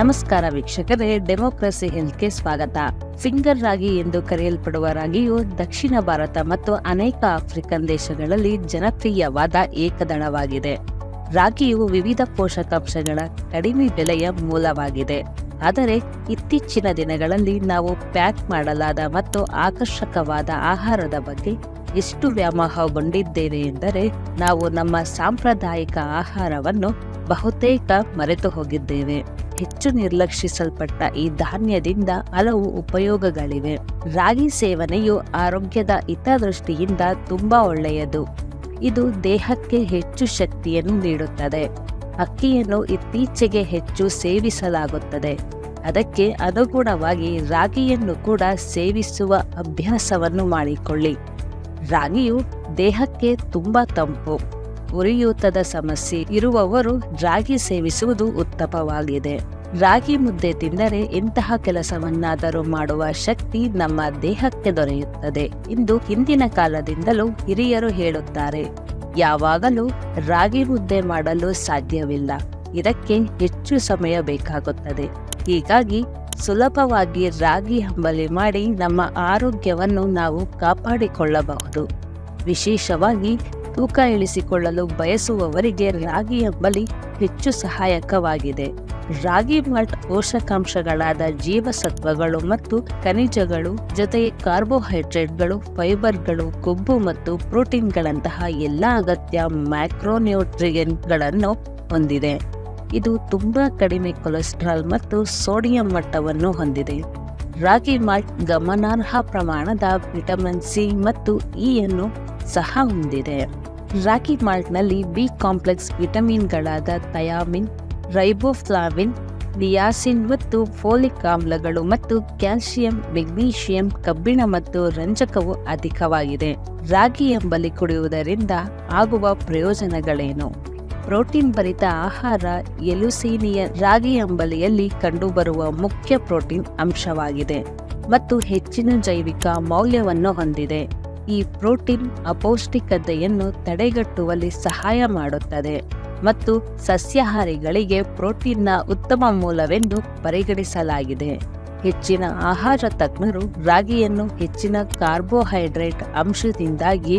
ನಮಸ್ಕಾರ ವೀಕ್ಷಕರೇ, ಡೆಮೋಕ್ರಸಿ ಹೆಲ್ತ್ಗೆ ಸ್ವಾಗತ. ಫಿಂಗರ್ ರಾಗಿ ಎಂದು ಕರೆಯಲ್ಪಡುವ ರಾಗಿಯು ದಕ್ಷಿಣ ಭಾರತ ಮತ್ತು ಅನೇಕ ಆಫ್ರಿಕನ್ ದೇಶಗಳಲ್ಲಿ ಜನಪ್ರಿಯವಾದ ಏಕದಳವಾಗಿದೆ. ರಾಗಿಯು ವಿವಿಧ ಪೋಷಕಾಂಶಗಳ ಕಡಿಮೆ ಬೆಲೆಯ ಮೂಲವಾಗಿದೆ. ಆದರೆ ಇತ್ತೀಚಿನ ದಿನಗಳಲ್ಲಿ ನಾವು ಪ್ಯಾಕ್ ಮಾಡಲಾದ ಮತ್ತು ಆಕರ್ಷಕವಾದ ಆಹಾರದ ಬಗ್ಗೆ ಎಷ್ಟು ವ್ಯಾಮೋಹಗೊಂಡಿದ್ದೇವೆ ಎಂದರೆ ನಾವು ನಮ್ಮ ಸಾಂಪ್ರದಾಯಿಕ ಆಹಾರವನ್ನು ಬಹುತೇಕ ಮರೆತು ಹೋಗಿದ್ದೇವೆ. ಹೆಚ್ಚು ನಿರ್ಲಕ್ಷಿಸಲ್ಪಟ್ಟ ಈ ಧಾನ್ಯದಿಂದ ಹಲವು ಉಪಯೋಗಗಳಿವೆ. ರಾಗಿ ಸೇವನೆಯು ಆರೋಗ್ಯದ ಹಿತದೃಷ್ಟಿಯಿಂದ ತುಂಬಾ ಒಳ್ಳೆಯದು. ಇದು ದೇಹಕ್ಕೆ ಹೆಚ್ಚು ಶಕ್ತಿಯನ್ನು ನೀಡುತ್ತದೆ. ಅಕ್ಕಿಯನ್ನು ಇತ್ತೀಚೆಗೆ ಹೆಚ್ಚು ಸೇವಿಸಲಾಗುತ್ತದೆ. ಅದಕ್ಕೆ ಅನುಗುಣವಾಗಿ ರಾಗಿಯನ್ನು ಕೂಡ ಸೇವಿಸುವ ಅಭ್ಯಾಸವನ್ನು ಮಾಡಿಕೊಳ್ಳಿ. ರಾಗಿಯು ದೇಹಕ್ಕೆ ತುಂಬ ತಂಪು. ಉರಿಯೂತದ ಸಮಸ್ಯೆ ಇರುವವರು ರಾಗಿ ಸೇವಿಸುವುದು ಉತ್ತಮವಾಗಿದೆ. ರಾಗಿ ಮುದ್ದೆ ತಿಂದರೆ ಇಂತಹ ಕೆಲಸವನ್ನಾದರೂ ಮಾಡುವ ಶಕ್ತಿ ನಮ್ಮ ದೇಹಕ್ಕೆ ದೊರೆಯುತ್ತದೆ ಇಂದು ಹಿಂದಿನ ಕಾಲದಿಂದಲೂ ಹಿರಿಯರು ಹೇಳುತ್ತಾರೆ. ಯಾವಾಗಲೂ ರಾಗಿ ಮುದ್ದೆ ಮಾಡಲು ಸಾಧ್ಯವಿಲ್ಲ. ಇದಕ್ಕೆ ಹೆಚ್ಚು ಸಮಯ ಬೇಕಾಗುತ್ತದೆ. ಹೀಗಾಗಿ ಸುಲಭವಾಗಿ ರಾಗಿ ಹಂಬಲಿ ಮಾಡಿ ನಮ್ಮ ಆರೋಗ್ಯವನ್ನು ನಾವು ಕಾಪಾಡಿಕೊಳ್ಳಬಹುದು. ವಿಶೇಷವಾಗಿ ತೂಕ ಇಳಿಸಿಕೊಳ್ಳಲು ಬಯಸುವವರಿಗೆ ರಾಗಿ ಹಂಬಲಿ ಹೆಚ್ಚು ಸಹಾಯಕವಾಗಿದೆ. ರಾಗಿ ಮಾಲ್ಟ್ ಪೋಷಕಾಂಶಗಳಾದ ಜೀವಸತ್ವಗಳು ಮತ್ತು ಖನಿಜಗಳು, ಜೊತೆಗೆ ಕಾರ್ಬೋಹೈಡ್ರೇಟ್ಗಳು, ಫೈಬರ್ಗಳು, ಕೊಬ್ಬು ಮತ್ತು ಪ್ರೋಟೀನ್ಗಳಂತಹ ಎಲ್ಲ ಅಗತ್ಯ ಮ್ಯಾಕ್ರೋನ್ಯೂಟ್ರಿಯನ್ಗಳನ್ನು ಹೊಂದಿದೆ. ಇದು ತುಂಬಾ ಕಡಿಮೆ ಕೊಲೆಸ್ಟ್ರಾಲ್ ಮತ್ತು ಸೋಡಿಯಂ ಮಟ್ಟವನ್ನು ಹೊಂದಿದೆ. ರಾಗಿ ಮಾಲ್ಟ್ ಗಮನಾರ್ಹ ಪ್ರಮಾಣದ ವಿಟಮಿನ್ ಸಿ ಮತ್ತು ಇ ಅನ್ನು ಸಹ ಹೊಂದಿದೆ. ರಾಗಿ ಮಾಲ್ಟ್ನಲ್ಲಿ ಬಿ ಕಾಂಪ್ಲೆಕ್ಸ್ ವಿಟಮಿನ್ಗಳಾದ ಥಯಾಮಿನ್ ರೈಬೋಫ್ಲಾವಿನ್ ನಿಯಾಸಿನ್ ಮತ್ತು ಫೋಲಿಕ್ ಆಮ್ಲಗಳು ಮತ್ತು ಕ್ಯಾಲ್ಸಿಯಂ, ಮೆಗ್ನೀಷಿಯಂ, ಕಬ್ಬಿಣ ಮತ್ತು ರಂಜಕವು ಅಧಿಕವಾಗಿದೆ. ರಾಗಿ ಎಂಬಲಿ ಕುಡಿಯುವುದರಿಂದ ಆಗುವ ಪ್ರಯೋಜನಗಳೇನು? ಪ್ರೋಟೀನ್ ಭರಿತ ಆಹಾರ ಎಲುಸೀನಿಯ ರಾಗಿ ಅಂಬಲಿಯಲ್ಲಿ ಕಂಡುಬರುವ ಮುಖ್ಯ ಪ್ರೋಟೀನ್ ಅಂಶವಾಗಿದೆ ಮತ್ತು ಹೆಚ್ಚಿನ ಜೈವಿಕ ಮೌಲ್ಯವನ್ನು ಹೊಂದಿದೆ. ಈ ಪ್ರೋಟೀನ್ ಅಪೌಷ್ಟಿಕತೆಯನ್ನು ತಡೆಗಟ್ಟುವಲ್ಲಿ ಸಹಾಯ ಮಾಡುತ್ತದೆ. ಮತ್ತು ಸಸ್ಯಾಹಾರಿಗಳಿಗೆ ಪ್ರೋಟೀನ್ನ ಉತ್ತಮ ಮೂಲವೆಂದು ಪರಿಗಣಿಸಲಾಗಿದೆ. ಹೆಚ್ಚಿನ ಆಹಾರ ತಜ್ಞರು ರಾಗಿಯನ್ನು ಹೆಚ್ಚಿನ ಕಾರ್ಬೋಹೈಡ್ರೇಟ್ ಅಂಶದಿಂದಾಗಿ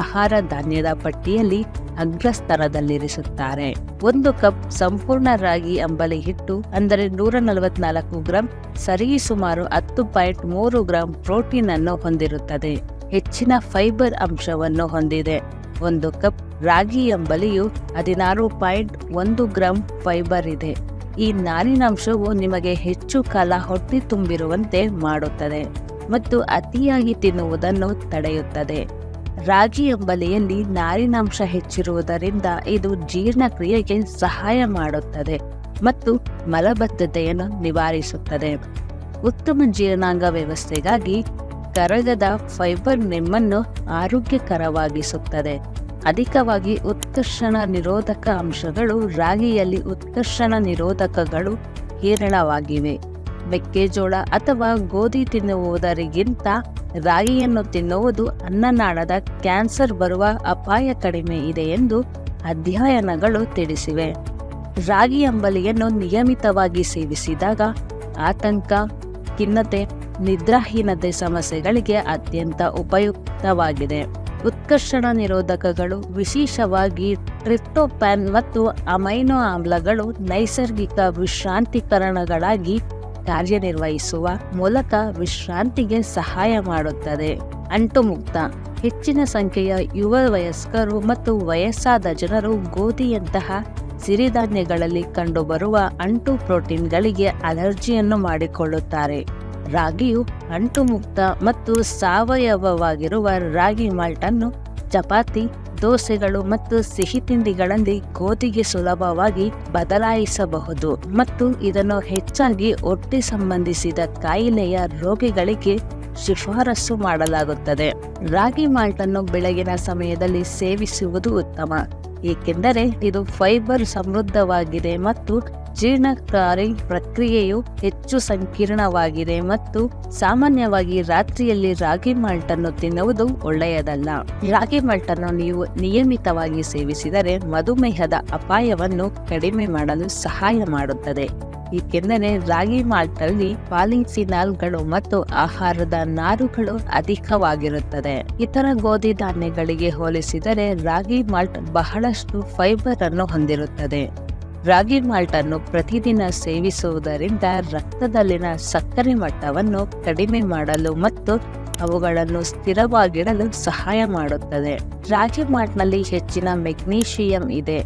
ಆಹಾರ ಧಾನ್ಯದ ಪಟ್ಟಿಯಲ್ಲಿ ಅಗ್ರಸ್ಥಾನದಲ್ಲಿರಿಸುತ್ತಾರೆ ಒಂದು ಕಪ್ ಸಂಪೂರ್ಣ ರಾಗಿ ಅಂಬಲಿ ಹಿಟ್ಟು, ಅಂದರೆ ನೂರ ನಲವತ್ನಾಲ್ಕು ಗ್ರಾಂ ಸರಿಸುಮಾರು ಹತ್ತು ಪಾಯಿಂಟ್ ಮೂರು ಗ್ರಾಂ ಪ್ರೋಟೀನ್ ಅನ್ನು ಹೊಂದಿರುತ್ತದೆ. ಹೆಚ್ಚಿನ ಫೈಬರ್ ಅಂಶವನ್ನು ಹೊಂದಿದೆ. ಒಂದು ಕಪ್ ರಾಗಿ ಎಂಬಲಿಯು ಹದಿನಾರು ಪಾಯಿಂಟ್ ಒಂದು ಗ್ರಾಂ ಫೈಬರ್ ಇದೆ. ಈ ನಾರಿನಾಂಶವು ನಿಮಗೆ ಹೆಚ್ಚು ಕಾಲ ಹೊಟ್ಟೆ ತುಂಬಿರುವಂತೆ ಮಾಡುತ್ತದೆ ಮತ್ತು ಅತಿಯಾಗಿ ತಿನ್ನುವುದನ್ನು ತಡೆಯುತ್ತದೆ. ರಾಗಿ ಎಂಬಲಿಯಲ್ಲಿ ನಾರಿನಾಂಶ ಹೆಚ್ಚಿರುವುದರಿಂದ ಇದು ಜೀರ್ಣಕ್ರಿಯೆಗೆ ಸಹಾಯ ಮಾಡುತ್ತದೆ ಮತ್ತು ಮಲಬದ್ಧತೆಯನ್ನು ನಿವಾರಿಸುತ್ತದೆ. ಉತ್ತಮ ಜೀರ್ಣಾಂಗ ವ್ಯವಸ್ಥೆಗಾಗಿ ಕರಗದ ಫೈಬರ್ ನಿಮ್ಮನ್ನು ಆರೋಗ್ಯಕರವಾಗಿಸುತ್ತದೆ. ಅಧಿಕವಾಗಿ ಉತ್ಕರ್ಷಣ ನಿರೋಧಕ ಅಂಶಗಳು ರಾಗಿಯಲ್ಲಿ ಉತ್ಕರ್ಷಣ ನಿರೋಧಕಗಳು ಹೇರಳವಾಗಿವೆ. ಮೆಕ್ಕೆಜೋಳ ಅಥವಾ ಗೋಧಿ ತಿನ್ನುವುದರಿಗಿಂತ ರಾಗಿಯನ್ನು ತಿನ್ನುವುದು ಅನ್ನನಾಳದ ಕ್ಯಾನ್ಸರ್ ಬರುವ ಅಪಾಯ ಕಡಿಮೆ ಇದೆ ಎಂದು ಅಧ್ಯಯನಗಳು ತಿಳಿಸಿವೆ. ರಾಗಿ ಅಂಬಲಿಯನ್ನು ನಿಯಮಿತವಾಗಿ ಸೇವಿಸಿದಾಗ ಆತಂಕ, ಖಿನ್ನತೆ ನಿದ್ರಾಹೀನತೆ ಸಮಸ್ಯೆಗಳಿಗೆ ಅತ್ಯಂತ ಉಪಯುಕ್ತವಾಗಿದೆ. ಉತ್ಕರ್ಷಣ ನಿರೋಧಕಗಳು, ವಿಶೇಷವಾಗಿ ಟ್ರಿಪ್ಟೋಪ್ಯಾನ್ ಮತ್ತು ಅಮೈನೋ ಆಮ್ಲಗಳು ನೈಸರ್ಗಿಕ ವಿಶ್ರಾಂತಿಕರಣಗಳಾಗಿ ಕಾರ್ಯನಿರ್ವಹಿಸುವ ಮೂಲಕ ವಿಶ್ರಾಂತಿಗೆ ಸಹಾಯ ಮಾಡುತ್ತದೆ. ಅಂಟು ಮುಕ್ತ ಹೆಚ್ಚಿನ ಸಂಖ್ಯೆಯ ಯುವ ವಯಸ್ಕರು ಮತ್ತು ವಯಸ್ಸಾದ ಜನರು ಗೋಧಿಯಂತಹ ಸಿರಿಧಾನ್ಯಗಳಲ್ಲಿ ಕಂಡುಬರುವ ಅಂಟು ಪ್ರೋಟೀನ್ಗಳಿಗೆ ಅಲರ್ಜಿಯನ್ನು ಮಾಡಿಕೊಳ್ಳುತ್ತಾರೆ. ರಾಗಿಯು ಅಂಟುಮುಕ್ತ ಮತ್ತು ಸಾವಯವವಾಗಿರುವ ರಾಗಿ ಮಾಲ್ಟನ್ನು ಚಪಾತಿ, ದೋಸೆಗಳು ಮತ್ತು ಸಿಹಿ ತಿಂಡಿಗಳಲ್ಲಿ ಗೋಧಿಗೆ ಸುಲಭವಾಗಿ ಬದಲಾಯಿಸಬಹುದು ಮತ್ತು ಇದನ್ನು ಹೆಚ್ಚಾಗಿ ಹೊಟ್ಟೆ ಸಂಬಂಧಿಸಿದ ಕಾಯಿಲೆಯ ರೋಗಿಗಳಿಗೆ ಶಿಫಾರಸು ಮಾಡಲಾಗುತ್ತದೆ. ರಾಗಿ ಮಾಲ್ಟನ್ನು ಬೆಳಗಿನ ಸಮಯದಲ್ಲಿ ಸೇವಿಸುವುದು ಉತ್ತಮ, ಏಕೆಂದರೆ ಇದು ಫೈಬರ್ ಸಮೃದ್ಧವಾಗಿದೆ ಮತ್ತು ಜೀರ್ಣಕಾರಿ ಪ್ರಕ್ರಿಯೆಯು ಹೆಚ್ಚು ಸಂಕೀರ್ಣವಾಗಿದೆ ಮತ್ತು ಸಾಮಾನ್ಯವಾಗಿ ರಾತ್ರಿಯಲ್ಲಿ ರಾಗಿ ಮಾಲ್ಟನ್ನು ತಿನ್ನುವುದು ಒಳ್ಳೆಯದಲ್ಲ. ರಾಗಿ ಮಾಲ್ಟನ್ನು ನೀವು ನಿಯಮಿತವಾಗಿ ಸೇವಿಸಿದರೆ ಮಧುಮೇಹದ ಅಪಾಯವನ್ನು ಕಡಿಮೆ ಮಾಡಲು ಸಹಾಯ ಮಾಡುತ್ತದೆ. ಏಕೆಂದರೆ ರಾಗಿ ಮಾಲ್ಟಲ್ಲಿ ಪಾಲಿಫಿನಾಲ್ಗಳು ಮತ್ತು ಆಹಾರದ ನಾರುಗಳು ಅಧಿಕವಾಗಿರುತ್ತದೆ. ಇತರ ಗೋಧಿ ಧಾನ್ಯಗಳಿಗೆ ಹೋಲಿಸಿದರೆ ರಾಗಿ ಮಾಲ್ಟ್ ಬಹಳಷ್ಟು ಫೈಬರ್ ಅನ್ನು ಹೊಂದಿರುತ್ತದೆ. ರಾಗಿ ಮಾಲ್ಟ್ ಅನ್ನು ಪ್ರತಿದಿನ ಸೇವಿಸುವುದರಿಂದ ರಕ್ತದಲ್ಲಿನ ಸಕ್ಕರೆ ಮಟ್ಟವನ್ನು ಕಡಿಮೆ ಮಾಡಲು ಮತ್ತು ಅವುಗಳನ್ನು ಸ್ಥಿರವಾಗಿಡಲು ಸಹಾಯ ಮಾಡುತ್ತದೆ. ರಾಗಿ ಮಾಲ್ಟ್ನಲ್ಲಿ ಹೆಚ್ಚಿನ ಮೆಗ್ನೀಷಿಯಂ ಇದೆ.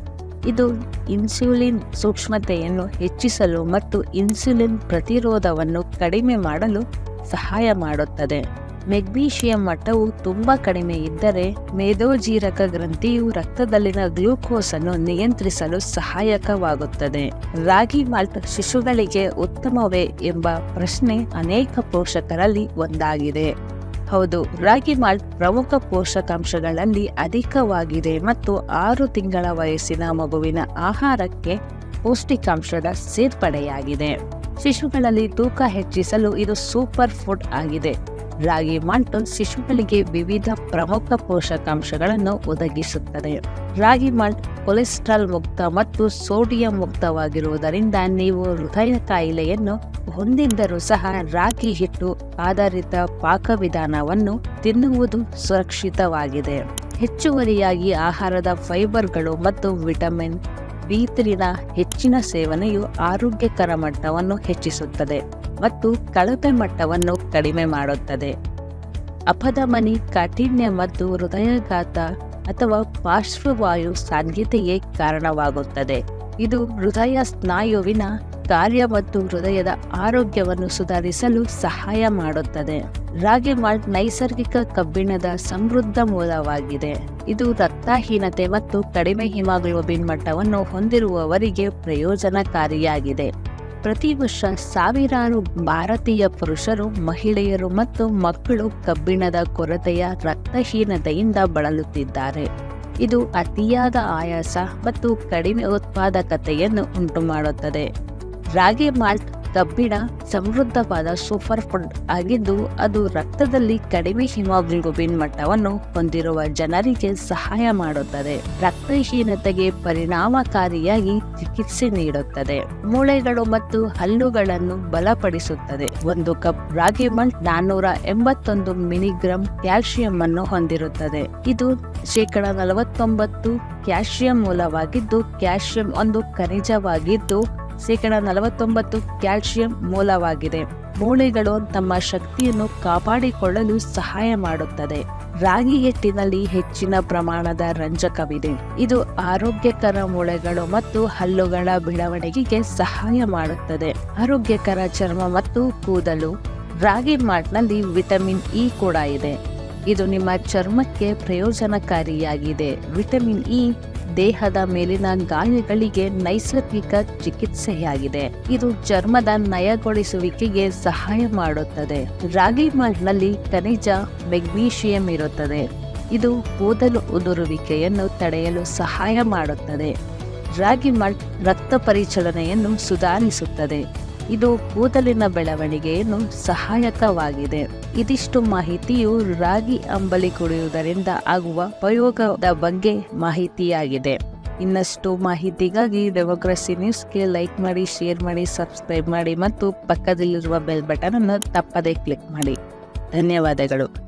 ಇದು ಇನ್ಸುಲಿನ್ ಸೂಕ್ಷ್ಮತೆಯನ್ನು ಹೆಚ್ಚಿಸಲು ಮತ್ತು ಇನ್ಸುಲಿನ್ ಪ್ರತಿರೋಧವನ್ನು ಕಡಿಮೆ ಮಾಡಲು ಸಹಾಯ ಮಾಡುತ್ತದೆ. ಮೆಗ್ನೀಷಿಯಂ ಮಟ್ಟವು ತುಂಬ ಕಡಿಮೆ ಇದ್ದರೆ ಮೇದೋಜೀರಕ ಗ್ರಂಥಿಯು ರಕ್ತದಲ್ಲಿನ ಗ್ಲೂಕೋಸ್ ಅನ್ನು ನಿಯಂತ್ರಿಸಲು ಸಹಾಯಕವಾಗುತ್ತದೆ. ರಾಗಿ ಮಾಲ್ಟ್ ಶಿಶುಗಳಿಗೆ ಉತ್ತಮವೇ ಎಂಬ ಪ್ರಶ್ನೆ ಅನೇಕ ಪೋಷಕರಲ್ಲಿ ಒಂದಾಗಿದೆ. ಹೌದು, ರಾಗಿ ಮಾಲ್ಟ್ ಪ್ರಮುಖ ಪೋಷಕಾಂಶಗಳಲ್ಲಿ ಅಧಿಕವಾಗಿದೆ ಮತ್ತು ಆರು ತಿಂಗಳ ವಯಸ್ಸಿನ ಮಗುವಿನ ಆಹಾರಕ್ಕೆ ಪೌಷ್ಟಿಕಾಂಶದ ಸೇರ್ಪಡೆಯಾಗಿದೆ. ಶಿಶುಗಳಲ್ಲಿ ತೂಕ ಹೆಚ್ಚಿಸಲು ಇದು ಸೂಪರ್ ಫುಡ್ ಆಗಿದೆ. ರಾಗಿ ಮಾಲ್ಟು ಶಿಶುಗಳಿಗೆ ವಿವಿಧ ಪ್ರಮುಖ ಪೋಷಕಾಂಶಗಳನ್ನು ಒದಗಿಸುತ್ತದೆ. ರಾಗಿ ಮಾಲ್ಟ್ ಕೊಲೆಸ್ಟ್ರಾಲ್ ಮುಕ್ತ ಮತ್ತು ಸೋಡಿಯಂ ಮುಕ್ತವಾಗಿರುವುದರಿಂದ ನೀವು ಹೃದಯ ಕಾಯಿಲೆಯನ್ನು ಹೊಂದಿದ್ದರೂ ಸಹ ರಾಗಿ ಹಿಟ್ಟು ಆಧಾರಿತ ಪಾಕವಿಧಾನವನ್ನು ತಿನ್ನುವುದು ಸುರಕ್ಷಿತವಾಗಿದೆ. ಹೆಚ್ಚುವರಿಯಾಗಿ ಆಹಾರದ ಫೈಬರ್ಗಳು ಮತ್ತು ವಿಟಮಿನ್ ಬಿ ಹೆಚ್ಚಿನ ಸೇವನೆಯು ಆರೋಗ್ಯಕರ ಮಟ್ಟವನ್ನು ಹೆಚ್ಚಿಸುತ್ತದೆ. ಮತ್ತು ಕಳಪೆ ಮಟ್ಟವನ್ನು ಕಡಿಮೆ ಮಾಡುತ್ತದೆ. ಅಪಧಮನಿ ಕಾಠಿಣ್ಯ ಮತ್ತು ಹೃದಯಾಘಾತ ಅಥವಾ ಪಾರ್ಶ್ವವಾಯು ಸಾಧ್ಯತೆಗೆ ಕಾರಣವಾಗುತ್ತದೆ. ಇದು ಹೃದಯ ಸ್ನಾಯುವಿನ ಕಾರ್ಯ ಮತ್ತು ಹೃದಯದ ಆರೋಗ್ಯವನ್ನು ಸುಧಾರಿಸಲು ಸಹಾಯ ಮಾಡುತ್ತದೆ. ರಾಗಿ ಮಾಲ್ಟ್ ನೈಸರ್ಗಿಕ ಕಬ್ಬಿಣದ ಸಮೃದ್ಧ ಮೂಲವಾಗಿದೆ. ಇದು ರಕ್ತಹೀನತೆ ಮತ್ತು ಕಡಿಮೆ ಹಿಮಾಗ್ಲೋಬಿನ್ ಮಟ್ಟವನ್ನು ಹೊಂದಿರುವವರಿಗೆ ಪ್ರಯೋಜನಕಾರಿಯಾಗಿದೆ. ಪ್ರತಿ ವರ್ಷ ಸಾವಿರಾರು ಭಾರತೀಯ ಪುರುಷರು, ಮಹಿಳೆಯರು ಮತ್ತು ಮಕ್ಕಳು ಕಬ್ಬಿಣದ ಕೊರತೆಯ ರಕ್ತಹೀನತೆಯಿಂದ ಬಳಲುತ್ತಿದ್ದಾರೆ. ಇದು ಅತಿಯಾದ ಆಯಾಸ ಮತ್ತು ಕಡಿಮೆ ಉತ್ಪಾದಕತೆಯನ್ನು ಉಂಟುಮಾಡುತ್ತದೆ. ರಾಗಿ ಮಾಲ್ಟ್ ಕಬ್ಬಿಣ ಸಮೃದ್ಧವಾದ ಸೂಪರ್ ಫುಡ್ ಆಗಿದ್ದು ಅದು ರಕ್ತದಲ್ಲಿ ಕಡಿಮೆ ಹಿಮೋಗ್ಲೋಬಿನ್ ಮಟ್ಟವನ್ನು ಹೊಂದಿರುವ ಜನರಿಗೆ ಸಹಾಯ ಮಾಡುತ್ತದೆ. ರಕ್ತಹೀನತೆಗೆ ಪರಿಣಾಮಕಾರಿಯಾಗಿ ಚಿಕಿತ್ಸೆ ನೀಡುತ್ತದೆ. ಮೂಳೆಗಳು ಮತ್ತು ಹಲ್ಲುಗಳನ್ನು ಬಲಪಡಿಸುತ್ತದೆ. ಒಂದು ಕಪ್ ರಾಗಿ ಮಲ್ಟ್ ನಾನ್ನೂರ ಎಂಬತ್ತೊಂದು ಮಿಲಿಗ್ರಾಂ ಕ್ಯಾಲ್ಸಿಯಂ ಅನ್ನು ಹೊಂದಿರುತ್ತದೆ. ಇದು ಶೇಕಡ ನಲವತ್ತೊಂಬತ್ತು ಕ್ಯಾಲ್ಸಿಯಂ ಮೂಲವಾಗಿದ್ದು ಕ್ಯಾಲ್ಸಿಯಂ ಒಂದು ಖನಿಜವಾಗಿದ್ದು ಶೇಕಡ ನಲವತ್ತೊಂಬತ್ತು ಕ್ಯಾಲ್ಸಿಯಂ ಮೂಲವಾಗಿದೆ. ಮೂಳೆಗಳು ತಮ್ಮ ಶಕ್ತಿಯನ್ನು ಕಾಪಾಡಿಕೊಳ್ಳಲು ಸಹಾಯ ಮಾಡುತ್ತದೆ. ರಾಗಿ ಹಿಟ್ಟಿನಲ್ಲಿ ಹೆಚ್ಚಿನ ಪ್ರಮಾಣದ ರಂಜಕವಿದೆ. ಇದು ಆರೋಗ್ಯಕರ ಮೂಳೆಗಳು ಮತ್ತು ಹಲ್ಲುಗಳ ಬೆಳವಣಿಗೆಗೆ ಸಹಾಯ ಮಾಡುತ್ತದೆ. ಆರೋಗ್ಯಕರ ಚರ್ಮ ಮತ್ತು ಕೂದಲು, ರಾಗಿ ಮಾಟ್ನಲ್ಲಿ ವಿಟಮಿನ್ ಇ ಕೂಡ ಇದೆ. ಇದು ನಿಮ್ಮ ಚರ್ಮಕ್ಕೆ ಪ್ರಯೋಜನಕಾರಿಯಾಗಿದೆ. ವಿಟಮಿನ್ ಇ ದೇಹದ ಮೇಲಿನ ಗಾಯಗಳಿಗೆ ನೈಸರ್ಗಿಕ ಚಿಕಿತ್ಸೆಯಾಗಿದೆ. ಇದು ಚರ್ಮದ ನಯಗೊಳಿಸುವಿಕೆಗೆ ಸಹಾಯ ಮಾಡುತ್ತದೆ. ರಾಗಿ ಮಾಲ್ನಲ್ಲಿ ಖನಿಜ, ಮೆಗ್ನೀಷಿಯಂ ಇರುತ್ತದೆ. ಇದು ಕೂದಲು ಉದುರುವಿಕೆಯನ್ನು ತಡೆಯಲು ಸಹಾಯ ಮಾಡುತ್ತದೆ. ರಾಗಿ ಮಾಲ್ಟ್ ರಕ್ತ ಪರಿಚಲನೆಯನ್ನು ಸುಧಾರಿಸುತ್ತದೆ. ಇದು ಕೂದಲಿನ ಬೆಳವಣಿಗೆಯನ್ನು ಸಹಾಯಕವಾಗಿದೆ. ಇದಿಷ್ಟು ಮಾಹಿತಿಯು ರಾಗಿ ಅಂಬಲಿ ಕುಡಿಯುವುದರಿಂದ ಆಗುವ ಉಪಯೋಗದ ಬಗ್ಗೆ ಮಾಹಿತಿಯಾಗಿದೆ. ಇನ್ನಷ್ಟು ಮಾಹಿತಿಗಾಗಿ ಡೆಮೋಕ್ರಸಿ ನ್ಯೂಸ್ಗೆ ಲೈಕ್ ಮಾಡಿ, ಶೇರ್ ಮಾಡಿ, ಸಬ್ಸ್ಕ್ರೈಬ್ ಮಾಡಿ ಮತ್ತು ಪಕ್ಕದಲ್ಲಿರುವ ಬೆಲ್ ಬಟನ್ ಅನ್ನು ತಪ್ಪದೇ ಕ್ಲಿಕ್ ಮಾಡಿ. ಧನ್ಯವಾದಗಳು.